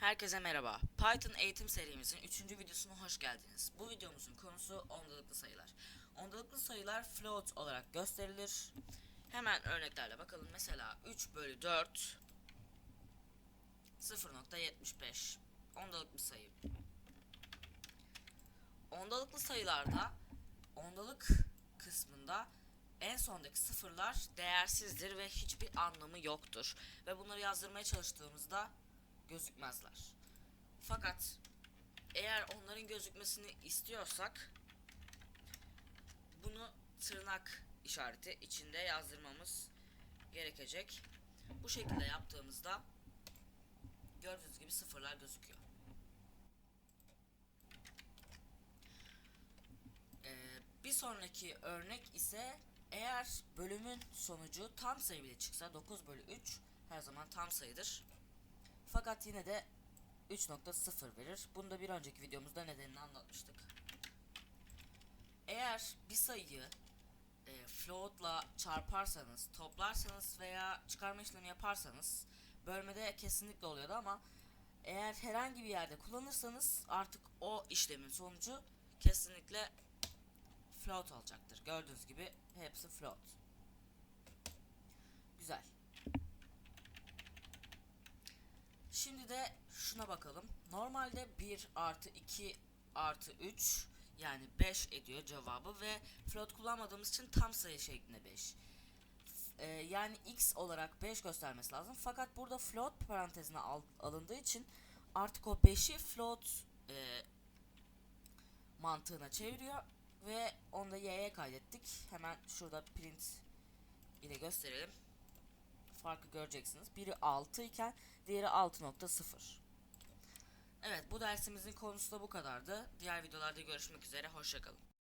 Herkese merhaba. Python eğitim serimizin 3. videosuna hoş geldiniz. Bu videomuzun konusu ondalıklı sayılar. Ondalıklı sayılar float olarak gösterilir. Hemen örneklerle bakalım. Mesela 3 bölü 4 0.75 ondalıklı sayı. Ondalıklı sayılarda ondalık kısmında en sondaki sıfırlar değersizdir ve hiçbir anlamı yoktur. Ve bunları yazdırmaya çalıştığımızda gözükmezler. Fakat eğer onların gözükmesini istiyorsak bunu tırnak işareti içinde yazdırmamız gerekecek. Bu şekilde yaptığımızda gördüğünüz gibi sıfırlar gözüküyor. Ee, bir sonraki örnek ise eğer bölümün sonucu tam sayı bile çıksa 9 bölü 3 her zaman tam sayıdır. Fakat yine de 3.0 verir. Bunu da bir önceki videomuzda nedenini anlatmıştık. Eğer bir sayıyı e, float'la çarparsanız, toplarsanız veya çıkarma işlemi yaparsanız bölmede kesinlikle oluyordu ama eğer herhangi bir yerde kullanırsanız artık o işlemin sonucu kesinlikle float olacaktır. Gördüğünüz gibi hepsi float. Güzel. De şuna bakalım. Normalde 1 artı 2 artı 3 yani 5 ediyor cevabı ve float kullanmadığımız için tam sayı şeklinde 5. Ee, yani x olarak 5 göstermesi lazım. Fakat burada float parantezine al- alındığı için artık o 5'i float e, mantığına çeviriyor ve onu da y'ye kaydettik. Hemen şurada print ile gösterelim. Farkı göreceksiniz. Biri 6 iken diğeri 6.0. Evet bu dersimizin konusu da bu kadardı. Diğer videolarda görüşmek üzere. Hoşçakalın.